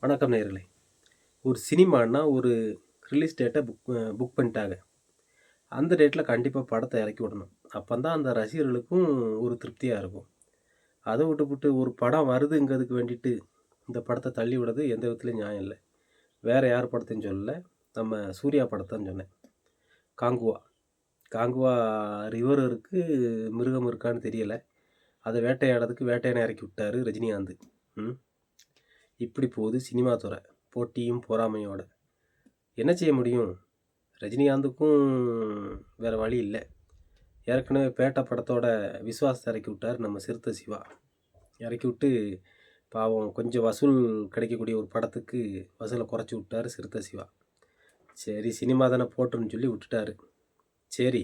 வணக்கம் நேயர்களே. ஒரு சினிமான்னா ஒரு ரிலீஸ் டேட்டை புக் புக் பண்ணிட்டாங்க. அந்த டேட்டில் கண்டிப்பாக படத்தை இறக்கி விடணும். அப்போ தான் அந்த ரசிகர்களுக்கும் ஒரு திருப்தியாக இருக்கும். அதை விட்டுப்புட்டு ஒரு படம் வருதுங்கிறதுக்கு வேண்டிட்டு இந்த படத்தை தள்ளி விடுறது எந்த விதத்துலையும் நியாயம் இல்லை. வேறு யார் படத்தையும் சொல்லலை. நம்ம சூர்யா படத்தைன்னு சொன்னேன். காங்குவா. காங்குவா ரிவர் இருக்குது மிருகம் இருக்கான்னு தெரியலை. அதை வேட்டையாடுறதுக்கு வேட்டையான இறக்கி விட்டாரு ரஜினிகாந்த். ம்? இப்படி போகுது சினிமா துறை போட்டியும் பொறாமையோட. என்ன செய்ய முடியும்? ரஜினிகாந்துக்கும் வேறு வழி இல்லை. ஏற்கனவே பேட்டை படத்தோட விசுவாசத்தை இறக்கி விட்டார் நம்ம சிறுத்தை சிவா. இறக்கி விட்டு பாவம் கொஞ்சம் வசூல் கிடைக்கக்கூடிய ஒரு படத்துக்கு வசூலை குறைச்சி விட்டார் சிறுத்தை சிவா. சரி சினிமா தானே போட்டுன்னு சொல்லி விட்டுட்டாரு. சரி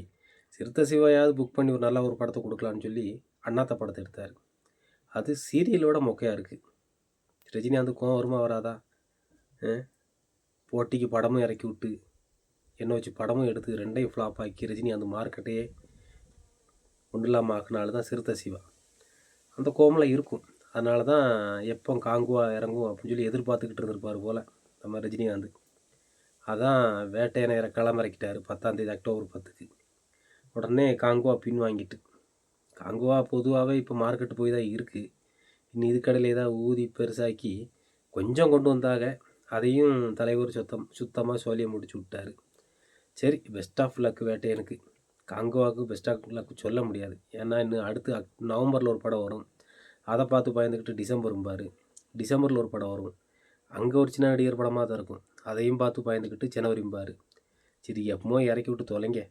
சிறுத்தை சிவாயாவது புக் பண்ணி ஒரு நல்ல ஒரு படத்தை கொடுக்கலான்னு சொல்லி அண்ணாத்த படத்தை எடுத்தார். அது சீரியலோட மொக்கையாக இருக்குது ரஜினிகாந்த் கோவம் வருமா வராதா? போட்டிக்கு படமும் இறக்கி விட்டு என்ன வச்சு படமும் எடுத்து ரெண்டையும் ஃப்ளாப் ஆக்கி ரஜினிகாந்த் மார்க்கெட்டையே ஒன்றும் இல்லாமல் ஆக்குனால தான் சிறுத்தை சிவா. அந்த கோமில் இருக்கும். அதனால தான் எப்போ காங்குவா இறங்கும் அப்படின்னு சொல்லி எதிர்பார்த்துக்கிட்டு இருந்திருப்பார் போல் நம்ம ரஜினிகாந்த் அதான் வேட்டையை நேர களமிறக்கிட்டார் பத்தாந்தேதி அக்டோபர் பத்துக்கு. உடனே காங்குவா பின் வாங்கிட்டு காங்குவா பொதுவாகவே இப்போ மார்க்கெட்டு போய் தான் இருக்குது இன்னும் இதுக்கடையில் ஏதாவது ஊதி பெருசாக்கி கொஞ்சம் கொண்டு வந்தாக அதையும் தலைவர் சுத்தம் சுத்தமாக சோழியை முடிச்சு விட்டாரு. சரி பெஸ்ட் ஆஃப் லக் வேட்டையனுக்கு காங்கோவாக்கு பெஸ்ட் ஆஃப் லக் சொல்ல முடியாது. ஏன்னா இன்னும் அடுத்து அக் நவம்பரில் ஒரு படம் வரும். அதை பார்த்து பயந்துக்கிட்டு டிசம்பரும் பார். டிசம்பரில் ஒரு படம் வரும். அங்கே ஒரு சின்ன நடிகர் படமாக தான் இருக்கும். அதையும் பார்த்து பயந்துக்கிட்டு ஜனவரிம்பார் சரி எப்பமோ இறக்கி விட்டு தொலைங்க.